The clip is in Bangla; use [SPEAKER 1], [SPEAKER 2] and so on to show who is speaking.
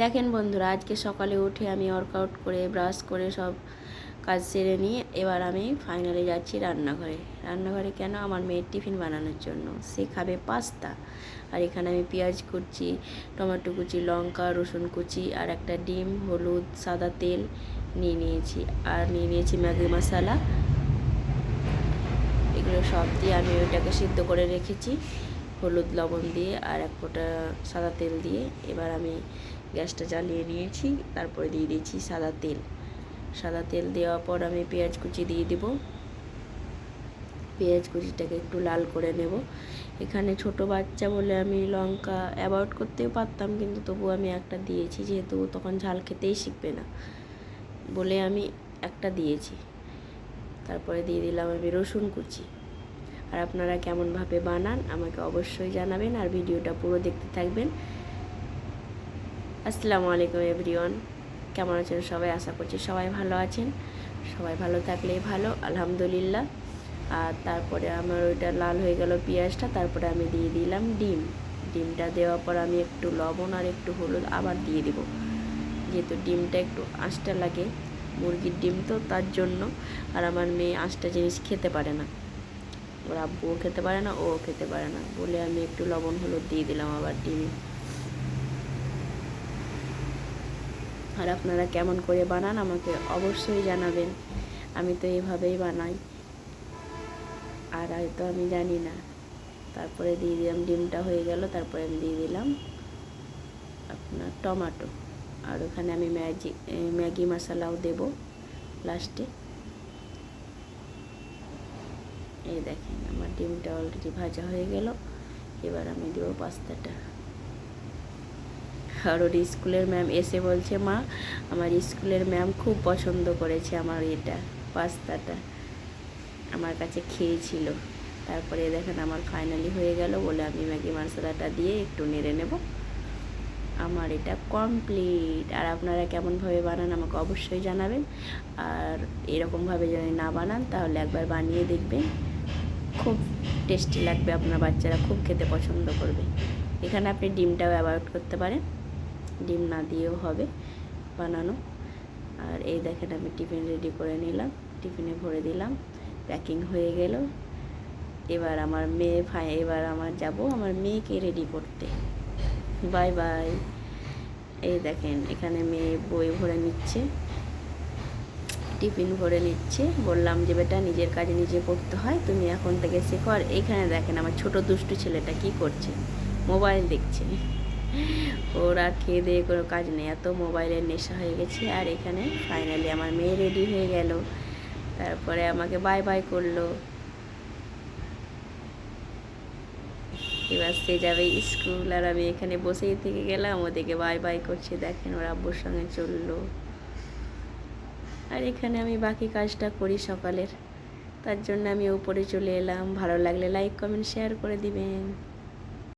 [SPEAKER 1] দেখেন বন্ধুরা, আজকে সকালে উঠে আমি ওয়ার্কআউট করে ব্রাশ করে সব কাজ সেরে নিয়ে এবার আমি ফাইনালি যাচ্ছি রান্নাঘরে। রান্নাঘরে কেন? আমার মেয়ের টিফিন বানানোর জন্য। সে খাবে পাস্তা। আর এখানে আমি পেঁয়াজ কুচি, টমেটো কুচি, লঙ্কা, রসুন কুচি আর একটা ডিম, হলুদ, সাদা তেল নিয়ে নিয়েছি। আর নিয়ে নিয়েছি ম্যাগি মশলা। এগুলো সব দিয়ে আমি ওইটাকে সিদ্ধ করে রেখেছি। হলুদ লবণ দিয়ে আর এক ফোঁটা সাদা তেল দিয়ে। এবার আমি গ্যাসটা জ্বালিয়ে নিয়েছি, তারপরে দিয়ে দিয়েছি সাদা তেল। সাদা তেল দেওয়ার পর আমি পেঁয়াজ কুচি দিয়ে দেব। পেঁয়াজ কুচিটাকে একটু লাল করে নেব। এখানে ছোট বাচ্চা বলে আমি লঙ্কা অ্যাভয়েড করতেও পারতাম, কিন্তু তবু আমি একটা দিয়েছি, যেহেতু তখন ঝাল খেতেই শিখবে না বলে আমি একটা দিয়েছি। তারপরে দিয়ে দিলাম আমি রসুন কুচি। আর আপনারা কেমনভাবে বানান আমাকে অবশ্যই জানাবেন, আর ভিডিওটা পুরো দেখতে থাকবেন। আসসালামু আলাইকুম এভরিওয়ান। কেমন আছেন সবাই? আশা করছি সবাই ভালো আছেন। সবাই ভালো থাকলেই ভালো, আলহামদুলিল্লাহ। আর তারপরে আমার ওইটা লাল হয়ে গেল পেঁয়াজটা, তারপরে আমি দিয়ে দিলাম ডিম। ডিমটা দেওয়ার পর আমি একটু লবণ আর একটু হলুদ আবার দিয়ে দিব। যেহেতু ডিমটা একটু আঁচটা লাগে, মুরগির ডিম তো তার জন্য। আর আমার মেয়ে আঁশটা জিনিস খেতে পারে না। ওর আব্বুও খেতে পারে না, ও খেতে পারে না। বলে আমি একটু লবণ হলুদ দিয়ে দিলাম আবার ডিমে। আর আপনারা কেমন করে বানান আমাকে অবশ্যই জানাবেন। আমি তো এইভাবেই বানাই। আর হয়তো আমি জানি না। তারপরে দিয়ে দিলাম, ডিমটা হয়ে গেল, তারপরে আমি দিয়ে দিলাম আপনার টমাটো। আর ওখানে আমি ম্যাজি ম্যাগি মশলাও দেব লাস্টে। এই দেখেন, আমার ডিমটা অলরেডি ভাজা হয়ে গেল। এবার আমি দেবো পাস্তাটা। আর ওর স্কুলের ম্যাম এসে বলছে, মা, আমার স্কুলের ম্যাম খুব পছন্দ করেছে আমার এটা, পাস্তাটা। আমার কাছে খেয়েছিল। তারপরে দেখেন আমার ফাইনালি হয়ে গেল বলে আমি ম্যাগি মশলাটা দিয়ে একটু নেড়ে নেব। আমার এটা কমপ্লিট আর আপনারা কেমনভাবে বানান আমাকে অবশ্যই জানাবেন। আর এরকমভাবে যদি না বানান তাহলে একবার বানিয়ে দেখবেন। খুব টেস্টি লাগবে, আপনার বাচ্চারা খুব খেতে পছন্দ করবে। এখানে আপনি ডিমটাও অ্যাভয়েড করতে পারেন। ডিম না দিয়েও হবে বানানো। আর এই দেখেন আমি টিফিন রেডি করে নিলাম, টিফিনে ভরে দিলাম, প্যাকিং হয়ে গেল। এবার আমার মেয়ে ভাই, এবার আমার যাব, আমার মেয়েকে রেডি করতে। Bye bye. এই দেখেন, এখানে মেয়ে বই ভরে নিচ্ছে, টিফিন ভরে নিচ্ছে। বললাম যে, বেটা, নিজের কাজ নিজে করতে হয়, তুমি এখন থেকে শেখো। আর এইখানে দেখেন আমার ছোট দুষ্টু ছেলেটা কি করছে, মোবাইল দেখছে। ওর খেয়ে দিয়ে কোনো কাজ নেই। এত মোবাইলের নেশা হয়ে গেছে আর এখানে ফাইনালি আমার মেয়ে রেডি হয়ে গেল। তারপরে আমাকে বাই বাই করল। এবার সে যাবে স্কুল আর আমি এখানে বসেই থেকে গেলাম ওদেরকে বাই বাই করছে। দেখেন ওর আব্বুর সঙ্গে চলল। আর এখানে আমি বাকি কাজটা করি সকালের। তার জন্য আমি উপরে চলে এলাম। ভালো লাগলে লাইক কমেন্ট শেয়ার করে দিবেন।